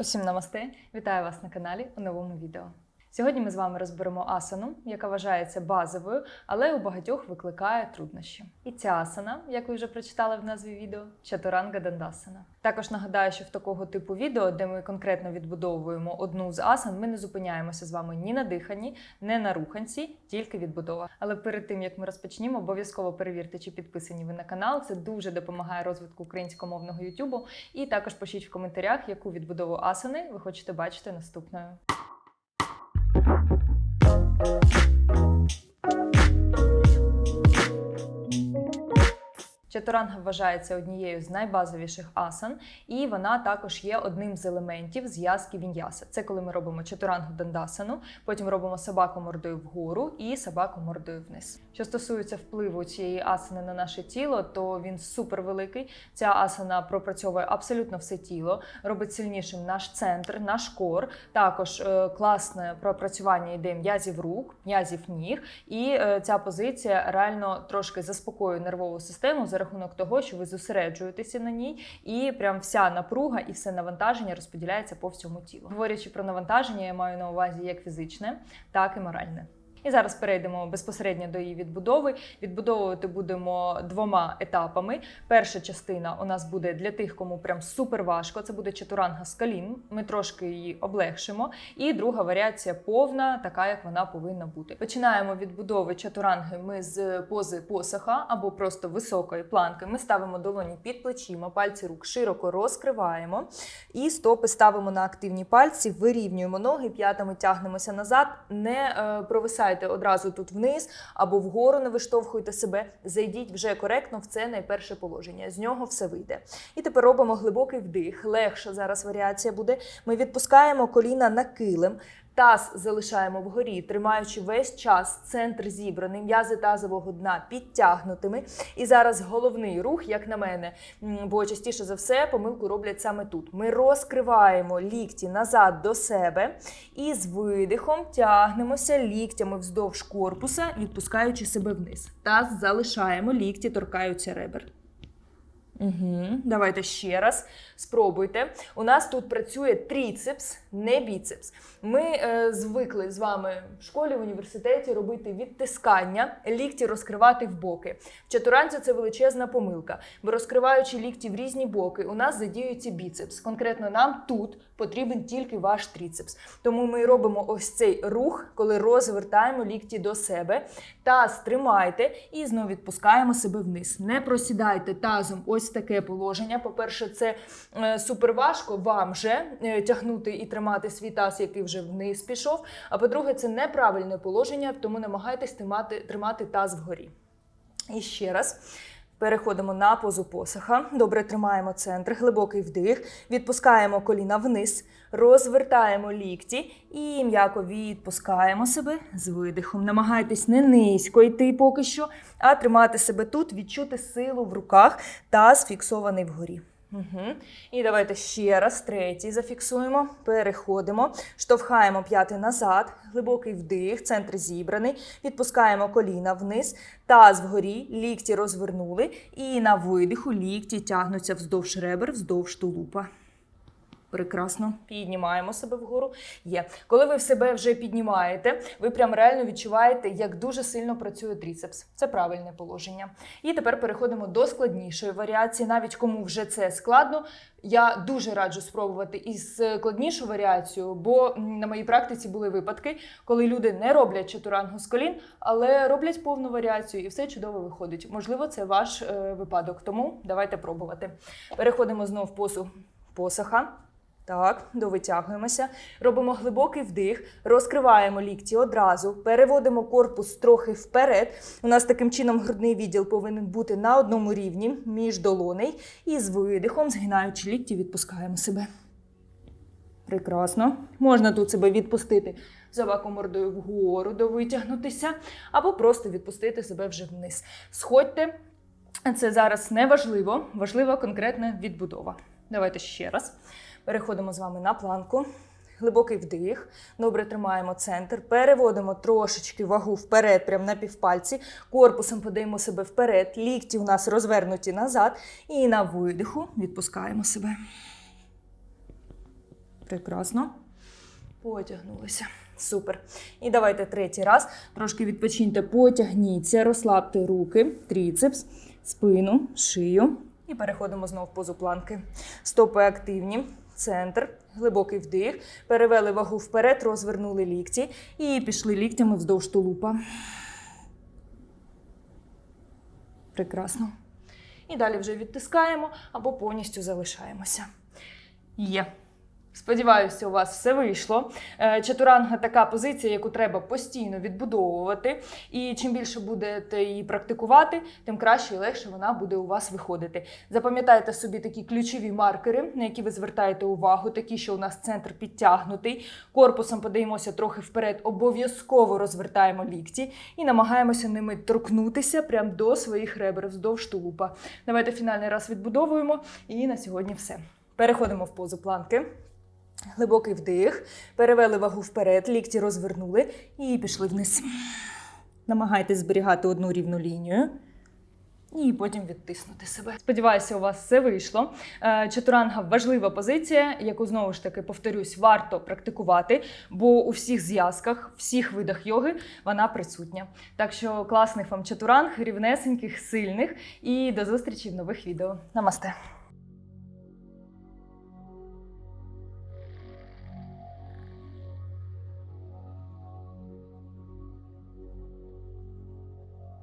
Усім намасте! Вітаю вас на каналі у новому відео. Сьогодні ми з вами розберемо асану, яка вважається базовою, але у багатьох викликає труднощі. І ця асана, як ви вже прочитали в назві відео, Чатуранга Дандасана. Також нагадаю, що в такого типу відео, де ми конкретно відбудовуємо одну з асан, ми не зупиняємося з вами ні на диханні, ні на руханці, тільки відбудова. Але перед тим як ми розпочнемо, обов'язково перевірте, чи підписані ви на канал. Це дуже допомагає розвитку українськомовного Ютубу. І також пишіть в коментарях, яку відбудову асани ви хочете бачити наступною. Thank you. Чатуранга вважається однією з найбазовіших асан, і вона також є одним з елементів зв'язки віньяса. Це коли ми робимо чатурангу дандасану, потім робимо собаку мордою вгору і собаку мордою вниз. Що стосується впливу цієї асани на наше тіло, то він супер великий. Ця асана пропрацьовує абсолютно все тіло, робить сильнішим наш центр, наш кор. Також е, класне пропрацювання йде м'язів рук, м'язів ніг, і е, ця позиція реально трошки заспокоює нервову систему рахунок того, що ви зосереджуєтеся на ній, і прям вся напруга і все навантаження розподіляється по всьому тілу. Говорячи про навантаження, я маю на увазі як фізичне, так і моральне. І зараз перейдемо безпосередньо до її відбудови. Відбудовувати будемо двома етапами. Перша частина у нас буде для тих, кому прям супер важко. Це буде чатуранга з колін. Ми трошки її облегшимо. І друга варіація повна, така як вона повинна бути. Починаємо відбудови чатуранги. Ми з пози посоха або просто високої планки. Ми ставимо долоні під плечима, пальці рук широко розкриваємо. І стопи ставимо на активні пальці, вирівнюємо ноги, п'ятами тягнемося назад. Не е, провисайте одразу тут вниз або вгору, не виштовхуйте себе. Зайдіть вже коректно в це найперше положення. З нього все вийде. І тепер робимо глибокий вдих. Легша зараз варіація буде. Ми відпускаємо коліна на килим. Таз залишаємо вгорі, тримаючи весь час центр зібраний, м'язи тазового дна підтягнутими. І зараз головний рух, як на мене, бо частіше за все помилку роблять саме тут. Ми розкриваємо лікті назад до себе і з видихом тягнемося ліктями вздовж корпуса, відпускаючи себе вниз. Таз залишаємо, лікті торкаються ребер. Угу. Давайте ще раз спробуйте. У нас тут працює тріцепс, не біцепс. Ми е, звикли з вами в школі, в університеті робити відтискання, лікті розкривати в боки. В чатуранці це величезна помилка. Бо розкриваючи лікті в різні боки, у нас задіюється біцепс. Конкретно нам тут потрібен тільки ваш тріцепс. Тому ми робимо ось цей рух, коли розвертаємо лікті до себе. Таз тримайте і знову відпускаємо себе вниз. Не просідайте тазом. Ось таке положення. По-перше, це е, супер важко вам же е, тягнути і тримати свій таз, який вже вниз пішов. А по-друге, це неправильне положення, тому намагайтесь тримати, тримати таз вгорі. І ще раз. Переходимо на позу посоха. Добре тримаємо центр, глибокий вдих, відпускаємо коліна вниз, розвертаємо лікті і м'яко відпускаємо себе з видихом. Намагайтесь не низько йти поки що, а тримати себе тут, відчути силу в руках, таз фіксований вгорі. Угу. І давайте ще раз, третій зафіксуємо, переходимо, штовхаємо п'яти назад, глибокий вдих, центр зібраний, відпускаємо коліна вниз, таз вгорі, лікті розвернули, і на видиху лікті тягнуться вздовж ребер, вздовж тулупа. Прекрасно. Піднімаємо себе вгору. Є. Коли ви в себе вже піднімаєте, ви прям реально відчуваєте, як дуже сильно працює тріцепс. Це правильне положення. І тепер переходимо до складнішої варіації. Навіть кому вже це складно, я дуже раджу спробувати і складнішу варіацію, бо на моїй практиці були випадки, коли люди не роблять чатурангу з колін, але роблять повну варіацію, і все чудово виходить. Можливо, це ваш е, випадок. Тому давайте пробувати. Переходимо знову в посу посоха. Так, довитягуємося. Робимо глибокий вдих, розкриваємо лікті одразу, переводимо корпус трохи вперед. У нас таким чином грудний відділ повинен бути на одному рівні між долоней. І з видихом, згинаючи лікті, відпускаємо себе. Прекрасно. Можна тут себе відпустити собаку мордою вгору, довитягнутися, або просто відпустити себе вже вниз. Сходьте. Це зараз не важливо, важлива конкретна відбудова. Давайте ще раз. Переходимо з вами на планку. Глибокий вдих. Добре тримаємо центр. Переводимо трошечки вагу вперед, прямо на півпальці. Корпусом подаємо себе вперед. Лікті у нас розвернуті назад. І на видиху відпускаємо себе. Прекрасно. Потягнулися. Супер. І давайте третій раз. Трошки відпочиньте, потягніться, розслабте руки, тріцепс, спину, шию. І переходимо знову в позу планки. Стопи активні. Центр, глибокий вдих. Перевели вагу вперед, розвернули лікті і пішли ліктями вздовж тулупа. Прекрасно. І далі вже відтискаємо або повністю залишаємося. Є. Сподіваюся, у вас все вийшло. Е, Чатуранга така позиція, яку треба постійно відбудовувати. І чим більше будете її практикувати, тим краще і легше вона буде у вас виходити. Запам'ятайте собі такі ключові маркери, на які ви звертаєте увагу, такі, що у нас центр підтягнутий. Корпусом подаємося трохи вперед, обов'язково розвертаємо лікті і намагаємося ними торкнутися прямо до своїх ребер вздовж тулупа. Давайте фінальний раз відбудовуємо. І на сьогодні все. Переходимо в позу планки. Глибокий вдих, перевели вагу вперед, лікті розвернули і пішли вниз. Намагайтесь зберігати одну рівну лінію. І потім відтиснути себе. Сподіваюся, у вас все вийшло. Е, Чатуранга важлива позиція, яку знову ж таки повторюсь, варто практикувати, бо у всіх зв'язках, всіх видах йоги вона присутня. Так що класних вам чатуранг, рівнесеньких, сильних і до зустрічі в нових відео. Намасте!